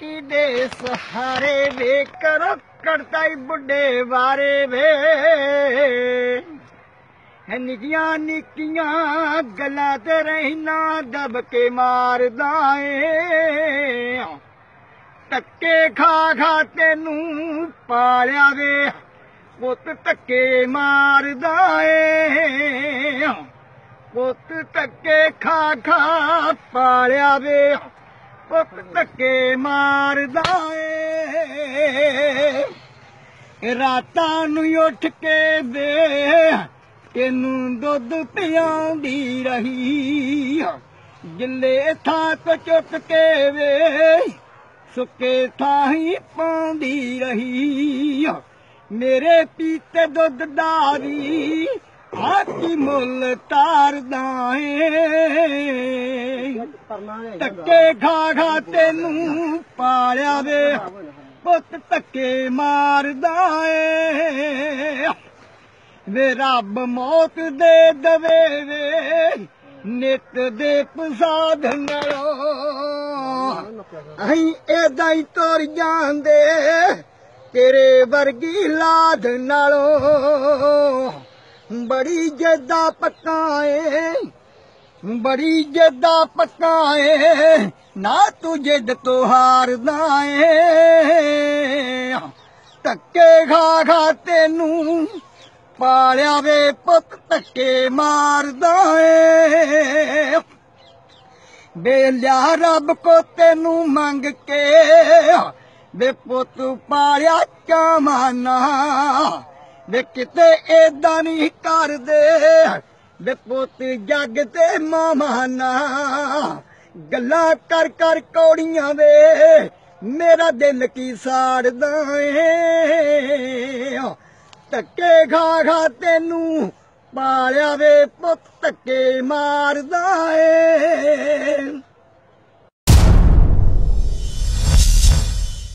ਕੀ ਦੇ ਸਹਾਰੇ ਵੇ ਕਰੋ ਕਰਤਾ ਬੁੱਢੇ ਵਾਰੇ ਵੇ। ਹੈ ਨਿੱਕੀਆਂ ਨਿੱਕੀਆਂ ਗੱਲਾਂ ਤੇ ਰਹਿਣਾ ਦਬ ਕੇ ਮਾਰਦਾ ਏ। ਧੱਕੇ ਖਾ ਖਾ ਤੈਨੂੰ ਪਾਲਿਆ ਵੇ, ਪੁੱਤ ਧੱਕੇ ਮਾਰਦਾ ਏ। ਪੁੱਤ ਧੱਕੇ ਖਾ ਖਾ ਪਾਲਿਆ ਵੇ। ਪੁੱਤ ਧੱਕੇ ਮਾਰਦਾ ਏ। ਰਾਤਾਂ ਨੂੰ ਉੱਠ ਕੇ ਵੇ ਤੈਨੂੰ ਦੁੱਧ ਪਿਆਉਂਦੀ ਰਹੀ। ਗਿੱਲੇ ਥਾਂ ਤੋਂ ਚੁੱਕ ਕੇ ਵੇ ਸੁੱਕੇ ਥਾਂ ਹੀ ਪਾਉਂਦੀ ਰਹੀ। ਮੇਰੇ ਪੀਤੇ ਦੁੱਧ ਦਾ ਵੀ ਆਕੀ ਮੁੱਲ ਤਾਰਦਾ ਏ ਧੱਕੇ ਖਾ ਖਾ ਤੈਨੂੰ ਪਾਲਿਆ ਵੇ। ਪੁੱਤ ਧੱਕੇ ਮਾਰਦਾ ਏ ਵੇ ਰੱਬ ਮੌਤ ਦੇ ਦਵੇ ਵੇ, ਨਿਤ ਦੇ ਪਸਾਦ ਨਾਲੋਂ। ਅਹੀਂ ਏਦਾਂ ਹੀ ਤੁਰ ਜਾਂਦੇ, ਤੇਰੇ ਵਰਗੀ ਲਾਦ ਨਾਲੋਂ। ਬੜੀ ਜੱਦਾ ਪੱਕਾ ਏ। ਬੜੀ ਜੱਦਾ ਪੱਕਾ ਏ। ਨਾ ਤੂੰ ਜਿੱਦ ਤੋਂ ਹਾਰਦਾ ਏ। ਧੱਕੇ ਖਾ ਖਾ ਤੈਨੂੰ ਪਾਲਿਆ ਵੇ ਪੁੱਤ, ਧੱਕੇ ਮਾਰਦਾ ਏ। ਬੇਲਿਆ ਰੱਬ ਕੋ ਤੈਨੂੰ ਮੰਗ ਕੇ। ਵੇ ਪੁੱਤ ਪਾਲਿਆ ਚਾਮਾਨਾ ਵੇ ਕਿਤੇ ਏਦਾਂ ਨਹੀਂ ਕਰਦੇ। ਵੇ ਪੁੱਤ ਜੱਗ ਤੇ ਮਾਮਾਨਾ ਗੱਲਾਂ ਕਰ ਕਰ ਕੌੜੀਆਂ ਵੇ, ਮੇਰਾ ਦਿਲ ਕੀ ਸਾੜਦਾ ਏ। ਧੱਕੇ ਖਾ ਖਾ ਤੈਨੂੰ ਪਾਲਿਆ ਵੇ ਪੁੱਤ, ਧੱਕੇ ਮਾਰਦਾ ਏ।